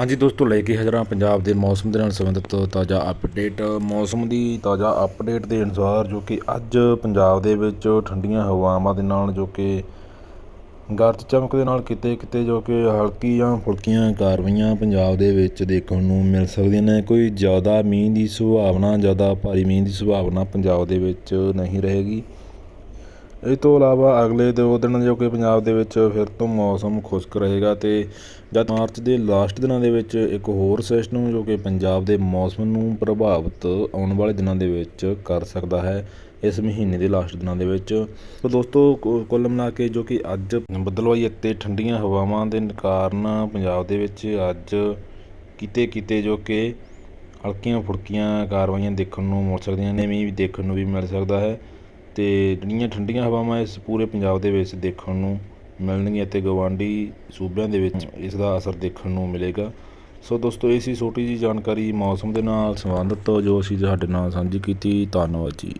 ਹਾਂਜੀ ਦੋਸਤੋ, ਲੈ ਕੇ ਹਾਜ਼ਰ ਪੰਜਾਬ ਦੇ ਮੌਸਮ ਦੇ ਨਾਲ ਸੰਬੰਧਿਤ ਤਾਜ਼ਾ ਅਪਡੇਟ ਮੌਸਮ ਦੀ ਤਾਜ਼ਾ ਅਪਡੇਟ ਦੇ ਅਨੁਸਾਰ ਜੋ ਕਿ ਅੱਜ ਪੰਜਾਬ ਦੇ ਵਿੱਚ ਠੰਡੀਆਂ ਹਵਾਵਾਂ ਦੇ ਨਾਲ ਜੋ ਕਿ ਗਰਜ ਚਮਕ ਦੇ ਨਾਲ ਕਿਤੇ ਕਿਤੇ ਜੋ ਕਿ ਹਲਕੀ ਜਾਂ ਫੁਲਕੀਆਂ ਕਾਰਵਾਈਆਂ ਪੰਜਾਬ ਦੇ ਵਿੱਚ ਦੇਖਣ ਨੂੰ ਮਿਲ ਸਕਦੀਆਂ ਨੇ। ਕੋਈ ਜ਼ਿਆਦਾ ਮੀਂਹ ਦੀ ਸੰਭਾਵਨਾ, ਜ਼ਿਆਦਾ ਭਾਰੀ ਮੀਂਹ ਦੀ ਸੰਭਾਵਨਾ ਪੰਜਾਬ ਦੇ ਵਿੱਚ ਨਹੀਂ ਰਹੇਗੀ। ਇਸ ਤੋਂ ਇਲਾਵਾ ਅਗਲੇ ਦੋ ਦਿਨ ਜੋ ਕਿ ਪੰਜਾਬ ਦੇ ਵਿੱਚ ਫਿਰ ਤੋਂ ਮੌਸਮ ਖੁਸ਼ਕ ਰਹੇਗਾ ਤੇ ਜਦ ਮਾਰਚ ਦੇ ਲਾਸਟ ਦਿਨਾਂ ਦੇ ਵਿੱਚ ਇੱਕ ਹੋਰ ਸਿਸਟਮ ਜੋ ਕਿ ਪੰਜਾਬ ਦੇ ਮੌਸਮ ਨੂੰ ਪ੍ਰਭਾਵਿਤ ਆਉਣ ਵਾਲੇ ਦਿਨਾਂ ਦੇ ਵਿੱਚ ਕਰ ਸਕਦਾ ਹੈ, ਇਸ ਮਹੀਨੇ ਦੇ ਲਾਸਟ ਦਿਨਾਂ ਦੇ ਵਿੱਚ। ਤਾਂ ਦੋਸਤੋ, ਕੁ- ਕੁੱਲ ਮਿਲਾ ਕੇ ਜੋ ਕਿ ਅੱਜ ਬੱਦਲਵਾਈ ਅਤੇ ਠੰਡੀਆਂ ਹਵਾਵਾਂ ਦੇ ਕਾਰਨ ਪੰਜਾਬ ਦੇ ਵਿੱਚ ਅੱਜ ਕਿਤੇ ਕਿਤੇ ਜੋ ਕਿ ਹਲਕੀਆਂ ਫੁਲਕੀਆਂ ਕਾਰਵਾਈਆਂ ਦੇਖਣ ਨੂੰ ਮਿਲ ਸਕਦੀਆਂ ਨੇ ਮੀਂਹ ਵੀ ਦੇਖਣ ਨੂੰ ਵੀ ਮਿਲ ਸਕਦਾ ਹੈ। ਅਤੇ ਜਿਹੜੀਆਂ ਠੰਡੀਆਂ ਹਵਾਵਾਂ ਇਸ ਪੂਰੇ ਪੰਜਾਬ ਦੇ ਵਿੱਚ ਦੇਖਣ ਨੂੰ ਮਿਲਣਗੀਆਂ ਅਤੇ ਗਵਾਂਢੀ ਸੂਬਿਆਂ ਦੇ ਵਿੱਚ ਇਸ ਦਾ ਅਸਰ ਦੇਖਣ ਨੂੰ ਮਿਲੇਗਾ। ਸੋ ਦੋਸਤੋ, ਇਹ ਸੀ ਛੋਟੀ ਜੀ ਜਾਣਕਾਰੀ ਮੌਸਮ ਦੇ ਨਾਲ ਸੰਬੰਧਿਤ ਜੋ ਅਸੀਂ ਤੁਹਾਡੇ ਨਾਲ ਸਾਂਝੀ ਕੀਤੀ। ਧੰਨਵਾਦ ਜੀ।